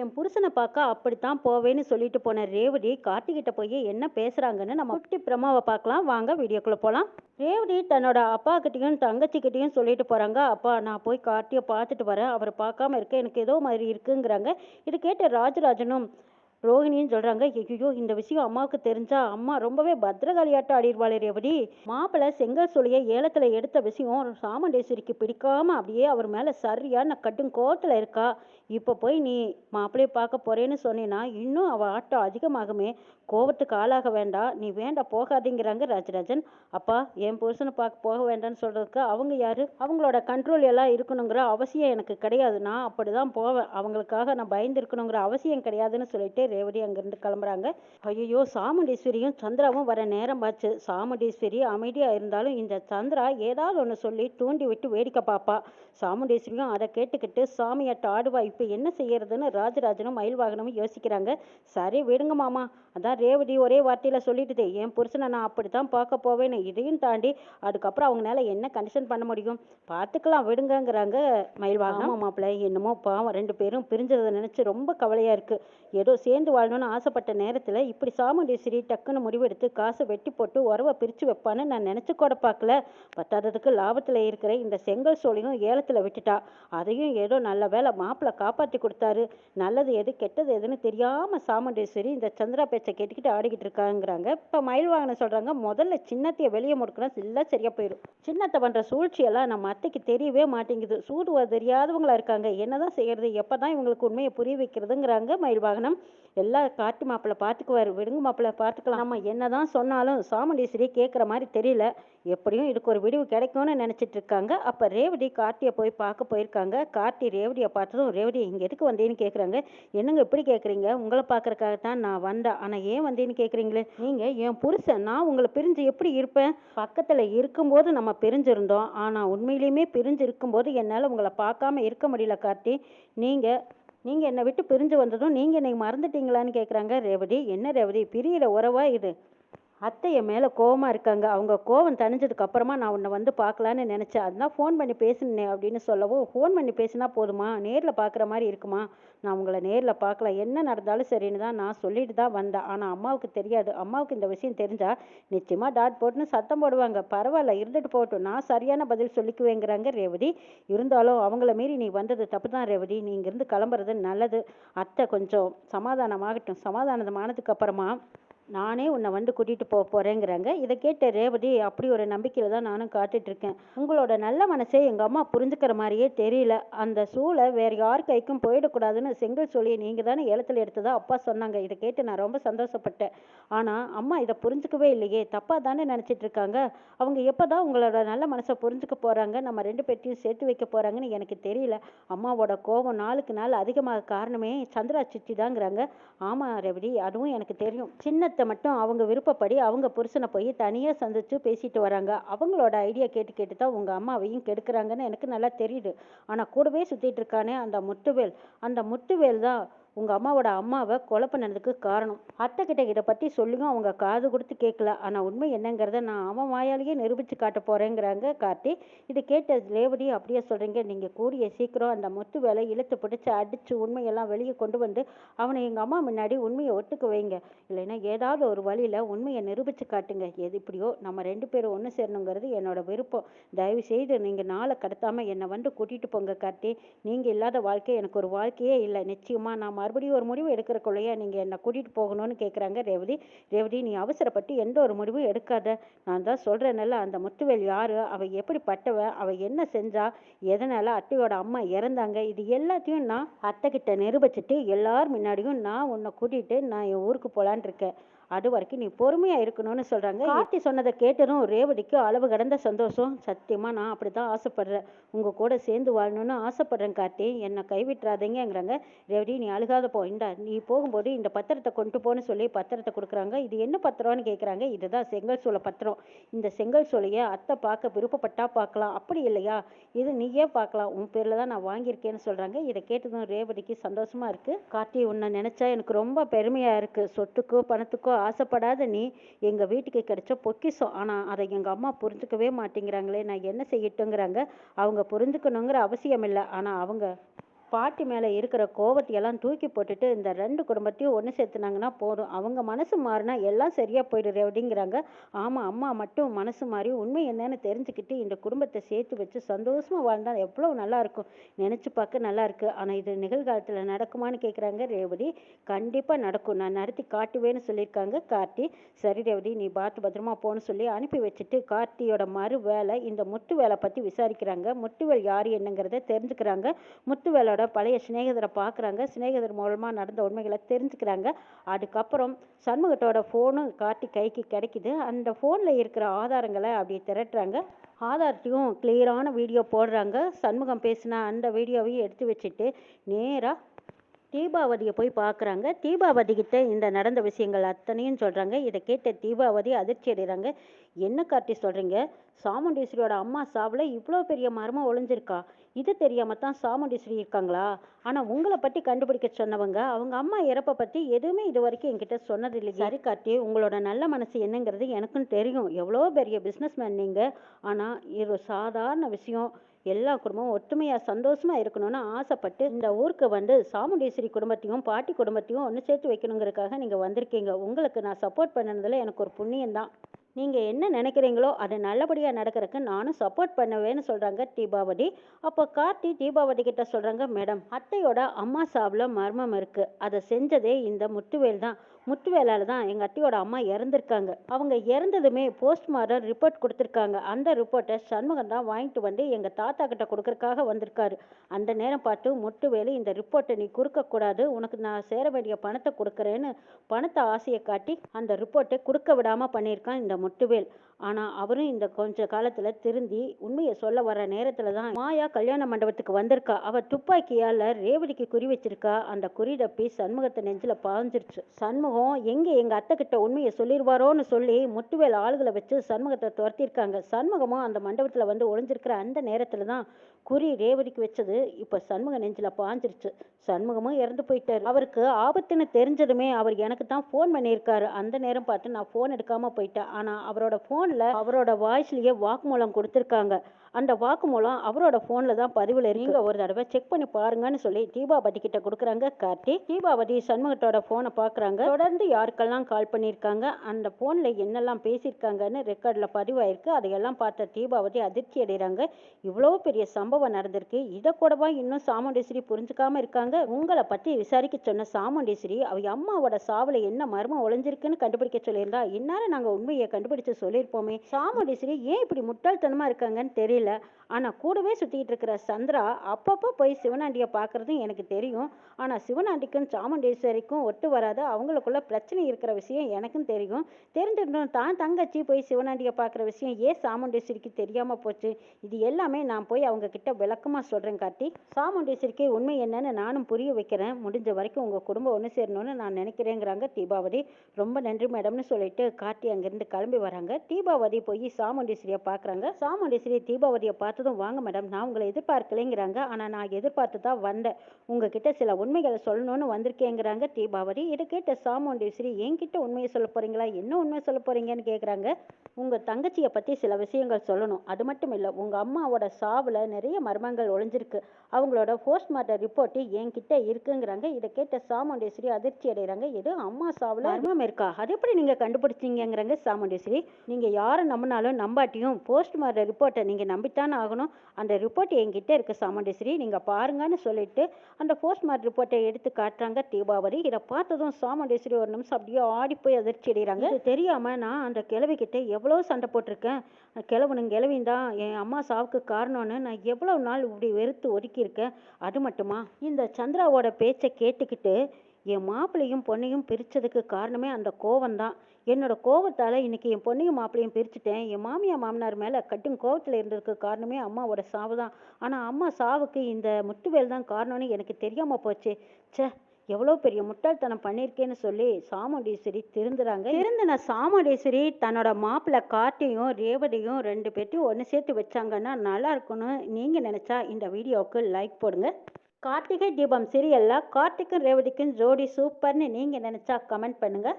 என் புருஷனை பார்க்க அப்படித்தான் போவேன்னு சொல்லிட்டு போன ரேவதி கார்த்திகிட்ட போய் என்ன பேசுறாங்கன்னு நம்ம குட்டி பிரமாவை பார்க்கலாம் வாங்க வீடியோக்குள்ள போகலாம் ரேவதி தன்னோட அப்பா கிட்டயும் தங்கச்சிக்கிட்டையும் சொல்லிட்டு போறாங்க. அப்பா நான் போய் கார்த்தியை பார்த்துட்டு வரேன். அவரை பார்க்காம இருக்க எனக்கு ஏதோ மாதிரி இருக்குங்கிறாங்க. இது கேட்ட ராஜராஜனும் ரோஹிணின்னு சொல்றாங்க ஐயோ இந்த விஷயம் அம்மாவுக்கு தெரிஞ்சா அம்மா ரொம்பவே பத்திரகாளியாட்டம் ஆடிடுவாளே ரேவதி மாப்பிள்ளை செங்கல் சொல்லிய ஏலத்துல எடுத்த விஷயம் சாமுண்டேஸ்வரிக்கு பிடிக்காம அப்படியே அவர் மேல சரியான கட்டும் கோட்டில் இருக்கா. இப்போ போய் நீ மாப்பிள்ளையை பார்க்க போறேன்னு சொன்னீன்னா இன்னும் அவ ஆட்டம் அதிகமாகுமே. கோவத்துக்கு ஆளாக வேண்டாம் நீ வேண்டாம் போகாதீங்கிறாங்க ராஜராஜன். அப்பா என் புருஷனை பார்க்க போக வேண்டாம்னு சொல்றதுக்கு அவங்க யாரு? அவங்களோட கண்ட்ரோல் எல்லாம் இருக்கணுங்கிற அவசியம் எனக்கு கிடையாது. நான் அப்படிதான் போவேன். அவங்களுக்காக நான் பயந்து இருக்கணுங்கிற அவசியம் கிடையாதுன்னு சொல்லிட்டு ரேவதி அங்கிருந்து கிளம்புறாங்க. ஐயோ சாமுண்டீஸ்வரியும் சந்திராவும் வர நேரம் பார்த்து சாமுண்டீஸ்வரி அமைதியா இருந்தாலும் இந்த சந்திரா ஏதாவது ஒன்று சொல்லி தூண்டி விட்டு வேடிக்கை பார்ப்பா சாமுண்டீஸ்வரியும் அதை கேட்டுக்கிட்டு சாமியாட்ட ஆடுவா இப்போ என்ன செய்யறதுன்னு ராஜராஜனும் மயில்வாகனமும் யோசிக்கிறாங்க. சரி விடுங்க மாமா. அதான் ரேவதி ஒரே வார்த்தையில சொல்லிட்டுதே என் புருஷனை நான் அப்படித்தான் பார்க்க போவேன்னு இதையும் தாண்டி அதுக்கப்புறம் அவங்களால என்ன கண்டிஷன் பண்ண முடியும்? பார்த்துக்கலாம் விடுங்கங்கிறாங்க மயில்வாகனம். மாப்பிள்ளை. என்னமோ பாவம் ரெண்டு பேரும் பிரிஞ்சதை நினைச்சு ரொம்ப கவலையா இருக்கு. ஏதோ சேர்ந்து வாழணும்னு ஆசைப்பட்ட நேரத்தில் இப்படி சாமுண்டீஸ்வரி டக்குன்னு முடிவெடுத்து காசை வெட்டி போட்டு உறவை பிரித்து வைப்பான்னு நான் நினச்சி கூட பார்க்கல. பத்தாததுக்கு லாபத்தில் இருக்கிற இந்த செங்கல் சோழியும் ஏலத்தில் விட்டுட்டா. அதையும் ஏதோ நல்ல வேலை மாப்பிள்ளை காப்பாற்றி கொடுத்தாரு. நல்லது எது கெட்டது எதுன்னு தெரியாமல் சாமுண்டீஸ்வரி இந்த சந்திரா பேச்சை கேட்டுக்கிட்டு ஆடிக்கிட்டு இருக்காங்கிறாங்க. இப்போ மயில் வாங்கின சொல்கிறாங்க முதல்ல சின்னத்தையை வெளியே முடுக்கணும் எல்லாம் சரியாக போயிடும். சின்னத்தை பண்ணுற சூழ்ச்சியெல்லாம் நம்ம அத்தைக்கு தெரியவே மாட்டேங்குது. சூடு தெரியாதவங்களா இருக்காங்க. என்னதான் செய்யறது எப்பதான் இவங்களுக்கு உண்மையை புரிய வைக்கிறதுங்கிறாங்க மயில் வாகனம். எல்லாம் காட்டு மாப்பிள்ளை பார்த்துக்குவாரு விடுங்க மாப்பிள்ளை பார்த்துக்கலாம் நம்ம என்னதான் சொன்னாலும் சாமுண்டீஸ்வரி கேட்குற மாதிரி தெரியல. எப்படியும் இதுக்கு ஒரு விடிவு கிடைக்கும்னு நினச்சிட்டு இருக்காங்க. அப்போ ரேவதி கார்த்தியை போய் பார்க்க போயிருக்காங்க. கார்த்தி ரேவதியை பார்த்ததும் ரேவதி இங்கே எதுக்கு வந்தேன்னு கேட்குறாங்க என்னங்க இப்படி கேட்குறீங்க உங்களை பார்க்கறதுக்காக தான் நான் வந்தேன். ஆனால் ஏன் வந்தேன்னு கேட்குறீங்களே நீங்கள் என் புருஷன். நான் உங்களை பிரிஞ்சு எப்படி இருப்பேன்? பக்கத்தில் இருக்கும்போது நம்ம பிரிஞ்சிருந்தோம். ஆனால் உண்மையிலேயுமே பிரிஞ்சு இருக்கும்போது என்னால் உங்களை பார்க்காம இருக்க முடியல கார்த்தி. நீங்கள் நீங்கள் என்னை விட்டு பிரிஞ்சு வந்ததும் நீங்கள் என்னை மறந்துட்டீங்களான்னு கேட்குறாங்க ரேவதி. என்ன ரேவதி? பிரியிற உறவா இது அத்தை என் மேலே கோவமாக இருக்காங்க. அவங்க கோவம் தணிஞ்சதுக்கு அப்புறமா நான் உன்னை வந்து பார்க்கலான்னு நினச்சேன். அதுதான் ஃபோன் பண்ணி பேசினேன் அப்படின்னு சொல்லவும் ஃபோன் பண்ணி பேசினா போதுமா? நேரில் பார்க்குற மாதிரி இருக்குமா? நான் உங்களை நேரில் பார்க்கலாம் என்ன நடந்தாலும் சரின்னு தான் நான் சொல்லிட்டு தான் வந்தேன். ஆனால் அம்மாவுக்கு தெரியாது. அம்மாவுக்கு இந்த விஷயம் தெரிஞ்சால் நிச்சயமாக டாட் போட்டுன்னு சத்தம் போடுவாங்க. பரவாயில்ல இருந்துட்டு போகட்டும். நான் சரியான பதில் சொல்லிக்குவேங்கிறாங்க ரேவதி. இருந்தாலும் அவங்கள மீறி நீ வந்தது தப்பு தான் ரேவதி. நீ இங்கேருந்து கிளம்புறது நல்லது. அத்தை கொஞ்சம் சமாதானமாகட்டும். சமாதானமானதுக்கு அப்புறமா நானே உன்னை வந்து கூட்டிகிட்டு போக போகிறேங்கிறாங்க இதை கேட்ட ரேவதி அப்படி ஒரு நம்பிக்கையில் தான் நானும் காத்துட்டு இருக்கேன். உங்களோட நல்ல மனசே எங்கள் அம்மா புரிஞ்சுக்கிற மாதிரியே தெரியல. அந்த சூளை வேறு யார் கைக்கும் போயிடக்கூடாதுன்னு செங்கல் சொல்லி நீங்கள் தானே ஏலத்தில் எடுத்ததா அப்பா சொன்னாங்க. இதை கேட்டு நான் ரொம்ப சந்தோஷப்பட்டேன். ஆனால் அம்மா இதை புரிஞ்சுக்கவே இல்லையே. தப்பாக தானே நினச்சிட்டு இருக்காங்க. அவங்க எப்போ தான் உங்களோட நல்ல மனசை புரிஞ்சுக்க போகிறாங்க நம்ம ரெண்டு பேர்த்தையும் சேர்த்து வைக்க போகிறாங்கன்னு எனக்கு தெரியல. அம்மாவோட கோபம் நாளுக்கு நாள் அதிகமாக காரணமே சந்திரா சித்தி தாங்கிறாங்க ஆமாம் ரேவதி அதுவும் எனக்கு தெரியும். சின்ன சின்னத்தை மட்டும் அவங்க விருப்பப்படி அவங்க புருஷனை போய் தனியாக சந்திச்சு பேசிட்டு வராங்க. அவங்களோட ஐடியா கேட்டு கேட்டு தான் உங்கள் அம்மாவையும் கெடுக்குறாங்கன்னு எனக்கு நல்லா தெரியுது. ஆனால் கூடவே சுற்றிட்டு இருக்கானே அந்த முத்துவேல். அந்த முத்துவேல் தான் உங்கள் அம்மாவோட அம்மாவை கொலை பண்ணதுக்கு காரணம். அத்தை கிட்ட இதை பற்றி சொல்லியும் அவங்க காது கொடுத்து கேட்கல. ஆனால் உண்மை என்னங்கிறத நான் அவன் வாயாலேயே நிரூபித்து காட்ட போகிறேங்கிறாங்க கார்த்தி. இதை கேட்ட ரேவதி அப்படியே சொல்கிறீங்க நீங்கள் கூடிய சீக்கிரம் அந்த முத்து வேலை இழுத்து பிடிச்சி அடித்து உண்மையெல்லாம் வெளியே கொண்டு வந்து அவனை எங்கள் அம்மா முன்னாடி உண்மையை ஒட்டுக்கு வைங்க. இல்லைன்னா ஏதாவது ஒரு வழியில் உண்மையை நிரூபித்து காட்டுங்க. எது இப்படியோ நம்ம ரெண்டு பேரும் ஒன்று சேரணுங்கிறது என்னோட விருப்பம். தயவு செய்து நீங்கள் நாளை கடத்தாமல் என்னை வந்து கூட்டிகிட்டு போங்க கார்த்தி. நீங்கள் இல்லாத வாழ்க்கை எனக்கு ஒரு வாழ்க்கையே இல்லை. நிச்சயமாக நான் மறுபடியும் ஒரு முடிவு எடுக்கிறக்குள்ளேயே நீங்கள் என்னை கூட்டிகிட்டு போகணும்னு கேட்குறாங்க ரேவதி. ரேவதி நீ அவசரப்பட்டு எந்த ஒரு முடிவும் எடுக்காத. நான் தான் சொல்கிறேன்ல அந்த முத்துவேல் யார்? அவள் எப்படிப்பட்டவ? அவள் என்ன செஞ்சா? எதனால் அத்தையோட அம்மா இறந்தாங்க? இது எல்லாத்தையும் நான் அத்தைக்கிட்ட நிரூபிச்சிட்டு எல்லார் முன்னாடியும் நான் உன்னை கூட்டிகிட்டு நான் என் ஊருக்கு போகலான் இருக்கேன். அது வரைக்கும் நீ பொறுமையா இருக்கணும்னு சொல்றாங்க. கார்த்தி சொன்னதை கேட்டதும் ரேவதிக்கு அளவு கடந்த சந்தோஷம். சத்தியமா நான் அப்படிதான் ஆசைப்படுறேன். உங்க கூட சேர்ந்து வாழணும்னு ஆசைப்படுறேன் கார்த்தி. என்னை கைவிட்டுறாதீங்கிறாங்க ரேவதி நீ அழுகாத போ. இந்தா நீ போகும்போது இந்த பத்திரத்தை கொண்டு போன்னு சொல்லி பத்திரத்தை கொடுக்குறாங்க. இது என்ன பத்திரம்னு கேட்குறாங்க இதுதான் செங்கல் சோலை பத்திரம். இந்த செங்கல் சோலையை அத்தை பார்க்க விருப்பப்பட்டா பார்க்கலாம். அப்படி இல்லையா? இது நீயே பார்க்கலாம்? உன் பேர்ல தான் நான் வாங்கியிருக்கேன்னு சொல்றாங்க. இதை கேட்டதும் ரேவதிக்கு சந்தோஷமா இருக்கு. கார்த்தி உன்னை நினைச்சா எனக்கு ரொம்ப பெருமையா இருக்கு. சொத்துக்கோ பணத்துக்கோ ஆசைப்படாத நீ எங்கள் வீட்டுக்கு கிடைச்ச பொக்கிஷம். ஆனால் அதை எங்கள் அம்மா புரிஞ்சுக்கவே மாட்டேங்கிறாங்களே. நான் என்ன செய்யட்டுங்கிறாங்க. அவங்க புரிஞ்சுக்கணுங்கிற அவசியம் இல்லை. ஆனால் அவங்க பாட்டி மேலே இருக்கிற கோவத்தையெல்லாம் தூக்கி போட்டுட்டு இந்த ரெண்டு குடும்பத்தையும் ஒன்று சேர்த்துனாங்கன்னா போதும். அவங்க மனசு மாறினா எல்லாம் சரியாக போயிடுது அப்படிங்கிறாங்க. ஆமாம் அம்மா மட்டும் மனசு மாறி உண்மை என்னன்னு தெரிஞ்சுக்கிட்டு இந்த குடும்பத்தை சேர்த்து வச்சு சந்தோஷமாக வாழ்ந்தால் எவ்வளோ நல்லாயிருக்கும் நினச்சி பார்க்க நல்லாயிருக்கு ஆனால் இது நிகழ்காலத்தில் நடக்குமான்னு கேட்குறாங்க ரேவதி. கண்டிப்பாக நடக்கும். நான் நடத்தி காட்டுவேன்னு சொல்லியிருக்காங்க கார்த்தி. சரி ரேவதி நீ பார்த்து பத்திரமா போன்னு சொல்லி அனுப்பி வச்சுட்டு கார்த்தியோட மறு வேலை இந்த முத்து வேலை பற்றி விசாரிக்கிறாங்க. முத்துவேல் யார் என்னங்கிறத தெரிஞ்சுக்கிறாங்க. முத்துவேலோட பழைய சிநேகிதரை பார்க்குறாங்க. சிநேகிதர் மூலமாக நடந்த உண்மைகளை தெரிஞ்சுக்கிறாங்க. அதுக்கப்புறம் சண்முகத்தோட ஃபோனு கார்த்தி கைக்கு கிடைக்கிது. அந்த ஃபோனில் இருக்கிற ஆதாரங்களை அப்படி திரட்டுறாங்க. ஆதாரத்தையும் கிளியரான வீடியோ போடுறாங்க. சண்முகம் பேசின அந்த வீடியோவையும் எடுத்து வச்சுட்டு நேராக தீபாவதியை போய் பார்க்குறாங்க. தீபாவதி கிட்ட இந்த நடந்த விஷயங்கள் அத்தனையும் சொல்கிறாங்க இதை கேட்ட தீபாவதி அதிர்ச்சி அடைகிறாங்க. என்ன காட்டி சொல்கிறீங்க சாமுண்டீஸ்வரியோட அம்மா சாவில் இவ்வளோ பெரிய மர்மம் ஒளிஞ்சிருக்கா? இது தெரியாமல் தான் சாமுண்டீஸ்வரி இருக்காங்களா? ஆனால் உங்களை பற்றி கண்டுபிடிக்க சொன்னவங்க அவங்க அம்மா இறப்பை பற்றி எதுவுமே இது வரைக்கும் என்கிட்ட சொன்னது இல்லை சரி கார்த்தி உங்களோட நல்ல மனசு என்னங்கிறது எனக்கும் தெரியும். எவ்வளோ பெரிய பிஸ்னஸ்மேன் நீங்கள் ஆனால் இது சாதாரண விஷயம். எல்லா குடும்பமும் ஒற்றுமையாக சந்தோஷமாக இருக்கணும்னு ஆசைப்பட்டு இந்த ஊருக்கு வந்து சாமுண்டீஸ்வரி குடும்பத்தையும் பாட்டி குடும்பத்தையும் ஒன்று சேர்த்து வைக்கணுங்கிறதுக்காக நீங்கள் வந்திருக்கீங்க. உங்களுக்கு நான் சப்போர்ட் பண்ணதில் எனக்கு ஒரு புண்ணியம் தான் நீங்கள் என்ன நினைக்கிறீங்களோ அது நல்லபடியாக நடக்கிறதுக்கு நானும் சப்போர்ட் பண்ணுவேன்னு சொல்கிறாங்க தீபாவதி. அப்போ கார்த்தி தீபாவதி கிட்ட சொல்கிறாங்க மேடம் அத்தையோட அம்மா சாவில் மர்மம் இருக்குது அதை செஞ்சதே இந்த முத்துவேல் தான். முத்துவேலால் தான் எங்கள் அத்தியோட அம்மா இறந்துருக்காங்க. அவங்க இறந்ததுமே போஸ்ட்மார்டம் ரிப்போர்ட் கொடுத்துருக்காங்க. அந்த ரிப்போர்ட்டை சண்முகம் தான் வாங்கிட்டு வந்து எங்கள் தாத்தா கிட்ட கொடுக்கறக்காக வந்திருக்காரு. அந்த நேரம் பார்த்து முட்டுவேலு இந்த ரிப்போர்ட்டை நீ கொடுக்கக்கூடாது உனக்கு நான் சேர வேண்டிய பணத்தை கொடுக்குறேன்னு பணத்தை ஆசையை காட்டி அந்த ரிப்போர்ட்டை கொடுக்க விடாமல் பண்ணியிருக்கான் இந்த முட்டுவேல் ஆனால் அவரும் இந்த கொஞ்ச காலத்தில் திருந்தி உண்மையை சொல்ல வர நேரத்தில் தான் மாயா கல்யாண மண்டபத்துக்கு வந்திருக்கா. அவள் துப்பாக்கியால் ரேவதிக்கு குறி வச்சிருக்கா. அந்த குறி தப்பி சண்முகத்தை நெஞ்சில் பாஞ்சிருச்சு. சண்முகம் எங்கே எங்கள் அத்தை கிட்ட உண்மையை சொல்லிடுவாரோன்னு சொல்லி முட்டுவேல் ஆளுகளை வச்சு சண்முகத்தை துரத்திருக்காங்க. சண்முகமும் அந்த மண்டபத்தில் வந்து ஒளிஞ்சிருக்கிற அந்த நேரத்தில் தான் குறி ரேவதிக்கு வச்சது. இப்போ சண்முக நெஞ்சில் பாஞ்சிருச்சு. சண்முகமும் இறந்து போயிட்டார். அவருக்கு ஆபத்துன்னு தெரிஞ்சதுமே அவர் எனக்கு தான் ஃபோன் பண்ணியிருக்காரு. அந்த நேரம் பார்த்து நான் ஃபோன் எடுக்காமல் போயிட்டேன். ஆனால் அவரோட ஃபோன் ஃபோனில் அவரோட வாய்ஸ்லேயே வாக்குமூலம் கொடுத்துருக்காங்க. அந்த வாக்குமூலம் அவரோட ஃபோனில் தான் பதிவில் இருக்கு. ஒரு தடவை செக் பண்ணி பாருங்கன்னு சொல்லி தீபாவதி கிட்ட கொடுக்குறாங்க கார்த்தி. தீபாவதி சண்முகத்தோட ஃபோனை பார்க்குறாங்க தொடர்ந்து யாருக்கெல்லாம் கால் பண்ணியிருக்காங்க அந்த ஃபோனில் என்னெல்லாம் பேசியிருக்காங்கன்னு ரெக்கார்டில் பதிவாயிருக்கு. அதையெல்லாம் பார்த்த தீபாவதி அதிர்ச்சி அடைகிறாங்க. இவ்வளோ பெரிய சம்பவம் நடந்திருக்கு. இதை கூடவா இன்னும் சாமுண்டீஸ்வரி புரிஞ்சுக்காம இருக்காங்க? உங்களை பற்றி விசாரிக்க சொன்ன சாமுண்டீஸ்வரி அவ அம்மாவோட சாவில் என்ன மர்மம் ஒளிஞ்சிருக்குன்னு கண்டுபிடிக்க சொல்லியிருந்தா இந்நேரம் நாங்கள் உண்மையை கண்டுபிடிச்சு சொல்லியிருப்போமே. சாமுண்டீஸ்வரி ஏன் இப்படி முட்டாள்தனமாக இருக்காங்கன்னு தெரியல. ஆனால் கூடவே சுற்றிக்கிட்டு இருக்கிற சந்திரா அப்பப்போ போய் சிவனாண்டியை பார்க்குறதும் எனக்கு தெரியும். ஆனால் சிவனாண்டிக்கும் சாமுண்டீஸ்வரிக்கும் ஒட்டு வராத அவங்களுக்குள்ள பிரச்சனை இருக்கிற விஷயம் எனக்கும் தெரியும். தெரிஞ்சிருந்தோம் தான் தங்கச்சி போய் சிவனாண்டியை பார்க்குற விஷயம் ஏன் சாமுண்டீஸ்வரிக்கு தெரியாமல் போச்சு? இது எல்லாமே நான் போய் அவங்க கிட்ட விளக்கமாக சொல்கிறேன் காட்டி சாமுண்டேஸ்வரிக்கு உண்மை என்னன்னு நானும் புரிய வைக்கிறேன். முடிஞ்ச வரைக்கும் உங்கள் குடும்பம் ஒன்று சேரணும்னு நான் நினைக்கிறேங்கிறாங்க தீபாவதி. ரொம்ப நன்றி மேடம்னு சொல்லிட்டு காட்டி அங்கேருந்து கிளம்பி வராங்க. தீபாவதி போய் சாமுண்டீஸ்வரியை பார்க்குறாங்க. சாமுண்டீஸ்வரி தீபாவதியை பார்த்ததும் வாங்க மேடம் நான் உங்களை எதிர்பார்க்கலைங்கிறாங்க. ஆனால் நான் எதிர்பார்த்து தான் வந்தேன். உங்ககிட்ட சில உண்மைகளை சொல்லணும்னு வந்திருக்கேங்கிறாங்க தீபாவதி இதை கேட்ட சாமுண்டேஸ்வரி என்கிட்ட உண்மையை சொல்ல போறீங்களா? என்ன உண்மையை சொல்ல போறீங்கன்னு கேட்குறாங்க உங்கள் தங்கச்சியை பற்றி சில விஷயங்கள் சொல்லணும். அது மட்டும் இல்லை உங்கள் அம்மாவோட சாவில் நிறைய மர்மங்கள் ஒளிஞ்சிருக்கு அவங்களோட போஸ்ட்மார்ட்டம் ரிப்போர்ட்டு என்கிட்ட இருக்குங்கிறாங்க. இதை கேட்ட சாமுண்டேஸ்வரி அதிர்ச்சி அடைகிறாங்க எது அம்மா சாவில்? மர்மம் இருக்கா? அது எப்படி நீங்கள் கண்டுபிடிச்சிங்கிறாங்க சாமுண்டேஸ்வரி நீங்கள் யாரை நம்பினாலும் நம்பாட்டியும் போஸ்ட்மார்ட்டம் ரிப்போர்ட்டை நீங்கள் நம்பித்தான் ஆகணும். அந்த ரிப்போர்ட் என்கிட்ட இருக்குது சாமுண்டேஸ்வரி. நீங்கள் பாருங்கன்னு சொல்லிட்டு அந்த போஸ்ட்மார்ட் ரிப்போர்ட்டை எடுத்து காட்டுறாங்க தீபாவளி. இதை பார்த்ததும் சாமுண்டேஸ்வரி ஒரு நிமிஷம் அப்படியே ஆடி போய் அதிர்ச்சி அடைகிறாங்க. இது தெரியாமல் நான் அந்த கிழவி கிட்ட எவ்வளோ சண்டை போட்டிருக்கேன். கிழவனும் கிழவின் தான் என் அம்மா சாவுக்கு காரணம்னு நான் எவ்வளோ நாள் இப்படி வெறுத்து ஒதுக்கியிருக்கேன். அது மட்டுமா? இந்த சந்திராவோட பேச்சை கேட்டுக்கிட்டு என் மாப்பிள்ளையும் பொண்ணையும் பிரித்ததுக்கு காரணமே அந்த கோவம்தான். என்னோட கோவத்தால் இன்னைக்கு என் பொண்ணையும் மாப்பிள்ளையும் பிரிச்சுட்டேன். என் மாமியார் மாமனார் மேலே கட்டும் கோவத்தில் இருந்ததுக்கு காரணமே அம்மாவோட சாவு தான் ஆனால் அம்மா சாவுக்கு இந்த முத்துவேல் தான் காரணம்னு எனக்கு தெரியாமல் போச்சு. சே எவ்வளோ பெரிய முட்டாள்தனம் பண்ணியிருக்கேன்னு சொல்லி சாமுண்டீஸ்வரி திருந்துறாங்க. திருந்தின சாமுண்டீஸ்வரி தன்னோட மாப்பிள்ளை காட்டையும் ரேவதியும் ரெண்டு பேர்த்தையும் ஒன்று சேர்த்து வச்சாங்கன்னா நல்லா இருக்கும்னு நீங்கள் நினச்சா இந்த வீடியோவுக்கு லைக் போடுங்க. கார்த்திகை தீபம் சீரியலில் கார்த்திக்கும் ரேவதிக்கும் ஜோடி சூப்பர்னு நீங்கள் நினச்சா கமெண்ட் பண்ணுங்கள்